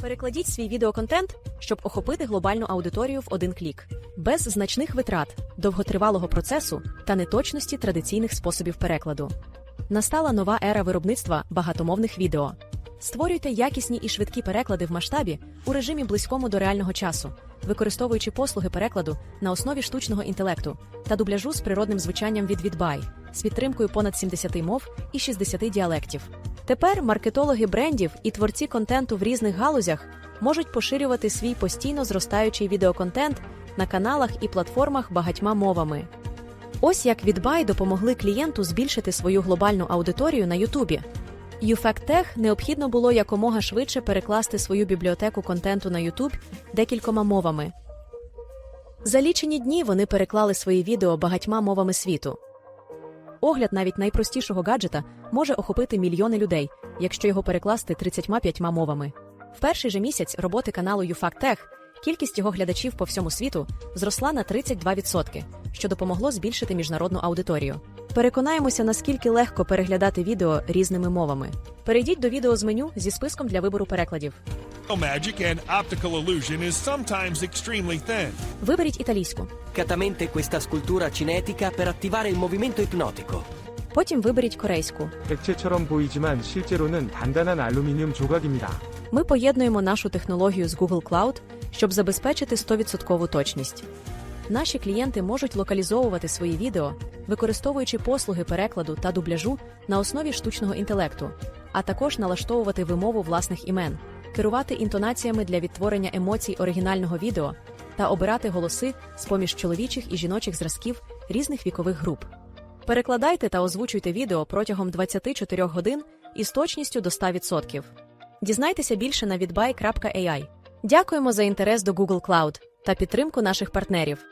Перекладіть свій відеоконтент, щоб охопити глобальну аудиторію в один клік, без значних витрат, довготривалого процесу та неточності традиційних способів перекладу. Настала нова ера виробництва багатомовних відео. Створюйте якісні і швидкі переклади в масштабі у режимі близькому до реального часу, використовуючи послуги перекладу на основі штучного інтелекту та дубляжу з природним звучанням від Відбай з підтримкою понад 70 мов і 60 діалектів. Тепер маркетологи брендів і творці контенту в різних галузях можуть поширювати свій постійно зростаючий відеоконтент на каналах і платформах багатьма мовами. Ось як Відбай допомогли клієнту збільшити свою глобальну аудиторію на Ютубі. UFactTech необхідно було якомога швидше перекласти свою бібліотеку контенту на YouTube декількома мовами. За лічені дні вони переклали свої відео багатьма мовами світу. Огляд навіть найпростішого гаджета може охопити мільйони людей, якщо його перекласти 35 мовами. В перший же місяць роботи каналу UFactTech кількість його глядачів по всьому світу зросла на 32%, що допомогло збільшити міжнародну аудиторію. Переконаємося, наскільки легко переглядати відео різними мовами. Перейдіть до відео з меню зі списком для вибору перекладів. Magic and optical illusion is sometimes extremely thin. Виберіть італійську. Delicatamente questa scultura cinetica per attivare il movimento ipnotico. Потім виберіть корейську. 액체처럼 보이지만 실제로는 단단한 알루미늄 조각입니다. Ми поєднуємо нашу технологію з Google Cloud, щоб забезпечити 100% точність. Наші клієнти можуть локалізовувати свої відео, використовуючи послуги перекладу та дубляжу на основі штучного інтелекту, а також налаштовувати вимову власних імен, керувати інтонаціями для відтворення емоцій оригінального відео та обирати голоси з поміж чоловічих і жіночих зразків різних вікових груп. Перекладайте та озвучуйте відео протягом 24 годин із точністю до 100%. Дізнайтеся більше на vidbuy.ai. Дякуємо за інтерес до Google Cloud та підтримку наших партнерів.